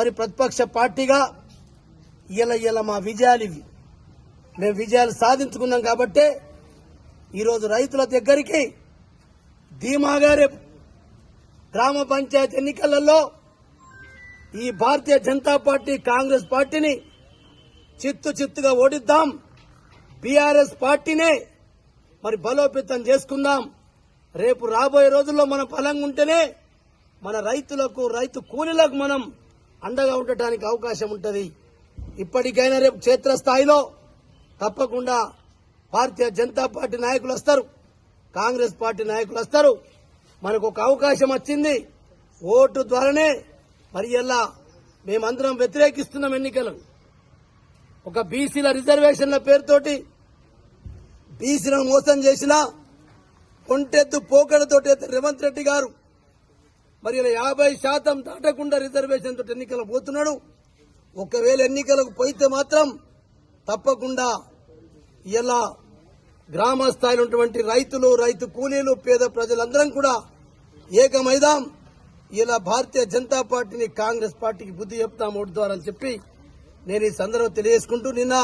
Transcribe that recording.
మరి ప్రతిపక్ష పార్టీగా ఇలా ఇలా మా విజయాలు ఇవి. మేము విజయాలు సాధించుకున్నాం కాబట్టే ఈరోజు రైతుల దగ్గరికి ధీమాగా రేపు గ్రామ పంచాయతీ ఎన్నికలలో ఈ భారతీయ జనతా పార్టీ కాంగ్రెస్ పార్టీని చిత్తు చిత్తుగా ఓడిద్దాం. బీఆర్ఎస్ పార్టీనే మరి బలోపేతం చేసుకుందాం. రేపు రాబోయే రోజుల్లో మనం బలంగా ఉంటేనే మన రైతులకు రైతు కూలీలకు మనం అండగా ఉండటానికి అవకాశం ఉంటుంది. ఇప్పటికైనా రేపు క్షేత్రస్థాయిలో తప్పకుండా భారతీయ జనతా పార్టీ నాయకులు వస్తారు. కాంగ్రెస్ పార్టీ నాయకులు వస్తారు. మనకు ఒక అవకాశం వచ్చింది. ఓటు ద్వారానే మరి ఎలా మేమందరం వ్యతిరేకిస్తున్నాం ఎన్నికలను. ఒక బీసీల రిజర్వేషన్ల పేరుతోటి బీసీలను మోసం చేసిన కొంటెద్దు పోకడతోటి రేవంత్ రెడ్డి గారు మరి ఇలా యాభై శాతం దాటకుండా రిజర్వేషన్ తోటి ఎన్నికలకు పోతున్నాడు. ఒకవేళ ఎన్నికలకు పోయితే మాత్రం తప్పకుండా ఇలా గ్రామ స్థాయిలో ఉన్నటువంటి రైతులు రైతు కూలీలు పేద ప్రజలందరం కూడా ఏకమైదాం. ఇలా భారతీయ జనతా పార్టీని కాంగ్రెస్ పార్టీకి బుద్ధి చెప్తాం ఓటు ద్వారా అని చెప్పి నేను ఈ సందర్భం తెలియజేసుకుంటూ నిన్న